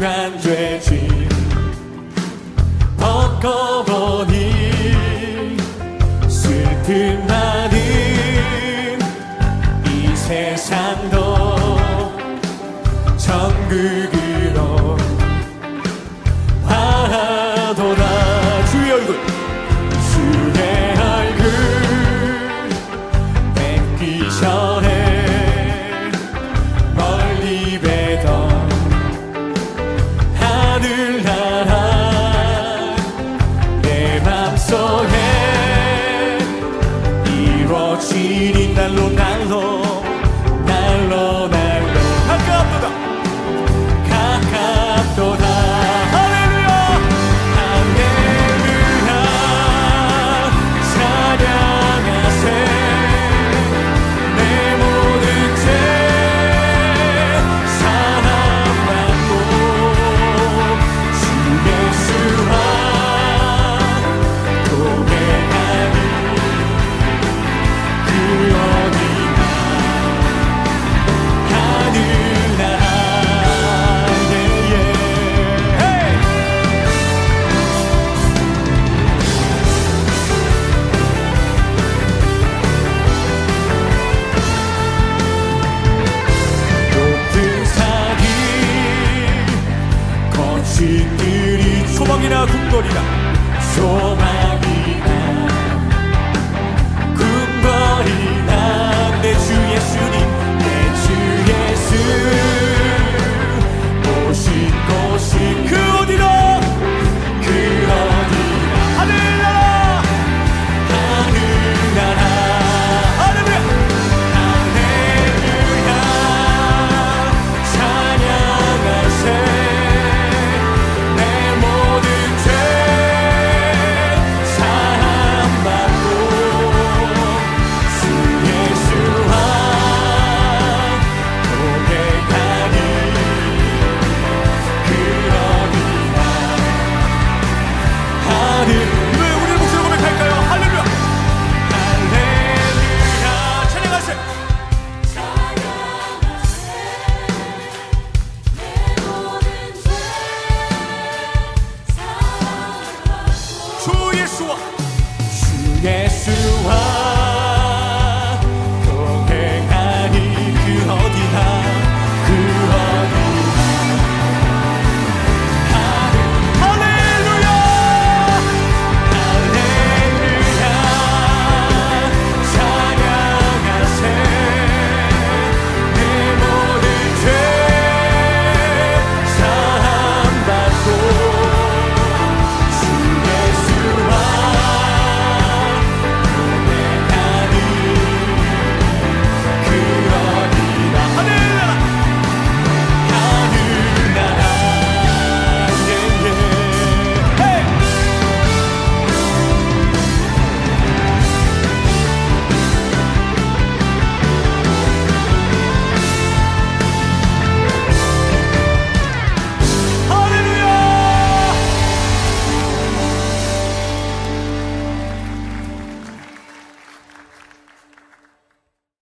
불안 되지. 헛거보니 슬픈 나는 이 세상도 천국이 맘속에 이루어지는 날로 날로 빛들이 소망이나 궁궐이나 소망이